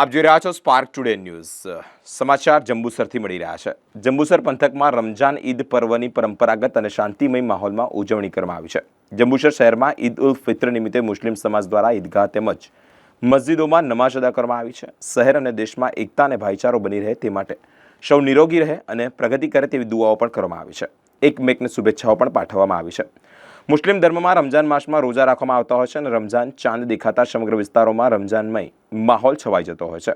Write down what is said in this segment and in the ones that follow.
આપ જોઈ રહ્યા છો સ્પાર્ક ટુડે ન્યૂઝ સમાચાર જંબુસરથી મળી રહ્યા છે. જંબુસર પંથકમાં રમજાન ઈદ પર્વની પરંપરાગત અને શાંતિમય માહોલમાં ઉજવણી કરવામાં આવી છે. જંબુસર શહેરમાં ઈદ ઉલ ફિત્ર નિમિત્તે મુસ્લિમ સમાજ દ્વારા ઈદગાહ તેમજ મસ્જિદોમાં નમાઝ અદા કરવામાં આવી છે. શહેર અને દેશમાં એકતા અને ભાઈચારો બની રહે તે માટે સૌ નિરોગી રહે અને પ્રગતિ કરે તેવી દુઆઓ પણ કરવામાં આવી છે. એકમેકને શુભેચ્છાઓ પણ પાઠવવામાં આવી છે. મુસ્લિમ ધર્મમાં રમજાન માસમાં રોજા રાખવામાં આવતા હોય છે અને રમજાન ચાંદ દેખાતા સમગ્ર વિસ્તારોમાં રમજાનમય માહોલ છવાઈ જતો હોય છે.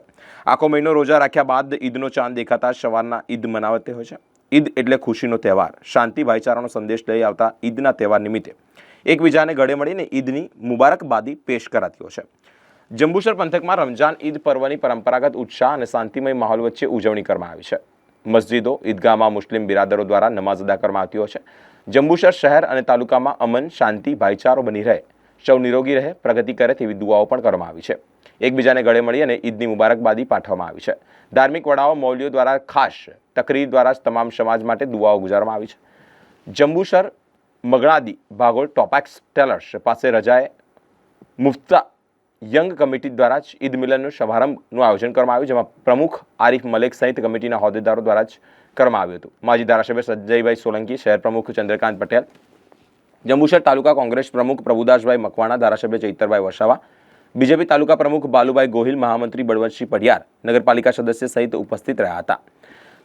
આખો મહિનો રોજા રાખ્યા બાદ ઈદનો ચાંદ દેખાતા સવારના ઈદ મનાવતી હોય છે. ઈદ એટલે ખુશીનો તહેવાર. શાંતિ ભાઈચારાનો સંદેશ લઈ આવતા ઈદના તહેવાર નિમિત્તે એકબીજાને ગળે મળીને ઈદની મુબારકબાદી પેશ કરાતી હોય છે. જંબુસર પંથકમાં રમજાન ઈદ પર્વની પરંપરાગત ઉત્સાહ અને શાંતિમય માહોલ વચ્ચે ઉજવણી કરવામાં આવી છે. મસ્જિદો, ઈદગાહમાં મુસ્લિમ બિરાદરો દ્વારા નમાઝ અદા કરવામાં આવતી હોય છે. જંબુસર શહેર અને તાલુકામાં અમન, શાંતિ, ભાઈચારો બની રહે. સૌ નિરોગી રહે, પ્રગતિ કરે તેવી દુઆઓ પણ કરવામાં આવી છે. એકબીજાને ગળે મળી અને ઈદની મુબારકબાદી પાઠવવામાં આવી છે. ધાર્મિક વડાઓ મૌલ્યો દ્વારા ખાસ તકરીર દ્વારા તમામ સમાજ માટે દુઆઓ ગુજારવામાં આવી છે. જંબુસર મગણાદી ભાગોળ ટોપેક્સ ટેલર્સ પાસે રજાએ મુફ્તા યંગ કમિટી દ્વારા જ ઈદ મિલનનું શુભારંભનું આયોજન કરવામાં આવ્યું, જેમાં પ્રમુખ આરિફ મલેક સહિત કમિટીના હોદ્દેદારો દ્વારા જ કરવામાં આવ્યું હતું. માજી ધારાસભ્ય સંજયભાઈ સોલંકી, શહેર પ્રમુખ ચંદ્રકાંત પટેલ, જંબુસર તાલુકા કોંગ્રેસ પ્રમુખ પ્રભુદાસભાઈ મકવાણા, ધારાસભ્ય ચૈતરભાઈ વસાવા, બીજેપી તાલુકા પ્રમુખ બાલુભાઈ ગોહિલ, મહામંત્રી બળવંતસિંહ પઢિયાર, નગરપાલિકા સદસ્ય સહિત ઉપસ્થિત રહ્યા હતા.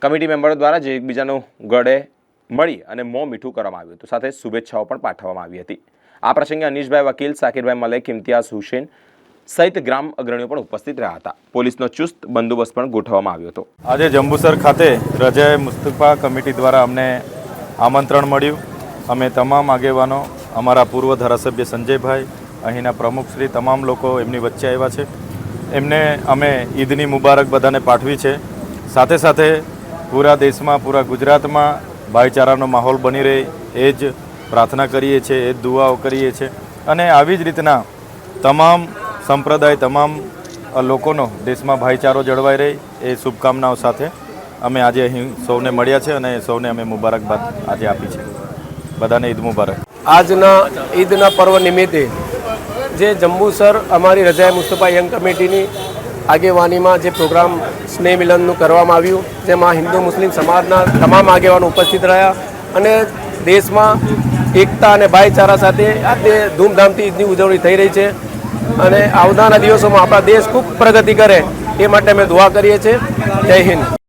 કમિટી મેમ્બરો દ્વારા જે એકબીજાનું ગળે મળી અને મોં મીઠું કરવામાં આવ્યું હતું. સાથે શુભેચ્છાઓ પણ પાઠવવામાં આવી હતી. આ પ્રસંગે અનીશભાઈ વકીલ, સાકિરભાઈ મલેક, ઇમ્તિયાઝ હુસેન સહિત ગ્રામ અગ્રણીઓ પણ ઉપસ્થિત રહ્યા હતા. પોલીસનો ચુસ્ત બંદોબસ્ત પણ ગોઠવવામાં આવ્યો હતો. આજે જંબુસર ખાતે રજાએ મુસ્તફા કમિટી દ્વારા અમને આમંત્રણ મળ્યું. અમે તમામ આગેવાનો, અમારા પૂર્વ ધારાસભ્ય સંજયભાઈ, અહીંના પ્રમુખશ્રી તમામ લોકો એમની વચ્ચે આવ્યા છે. એમને અમે ઈદની મુબારક બધાને પાઠવી છે. સાથે સાથે પૂરા દેશમાં, પૂરા ગુજરાતમાં ભાઈચારાનો માહોલ બની રહે એ જ પ્રાર્થના કરીએ છીએ, એ જ દુઆઓ કરીએ છીએ. અને આવી જ રીતના તમામ સંપ્રદાય તમામ લોકોનો દેશમાં ભાઈચારો જળવાઈ રહે એ શુભકામનાઓ સાથે અમે આજે અહીં સૌને મળ્યા છે અને સૌને અમે મુબારકબાદ આજે આપી છે. બધાને ઈદ મુબારક. આજના ઈદના પર્વ નિમિત્તે જે જંબુસર અમારી રજાએ મુસ્તફા યંગ કમિટીની આગેવાનીમાં જે પ્રોગ્રામ સ્નેહ મિલનનું કરવામાં આવ્યું, જેમાં હિન્દુ મુસ્લિમ સમાજના તમામ આગેવાનો ઉપસ્થિત રહ્યા અને દેશમાં એકતા અને ભાઈચારા સાથે આજે ધૂમધામથી ઈદની ઉજવણી થઈ રહી છે. અને આવનારા દિવસોમાં આપણા દેશ ખૂબ પ્રગતિ કરે એ માટે અમે દુઆ કરીએ છીએ. જય હિન્દ.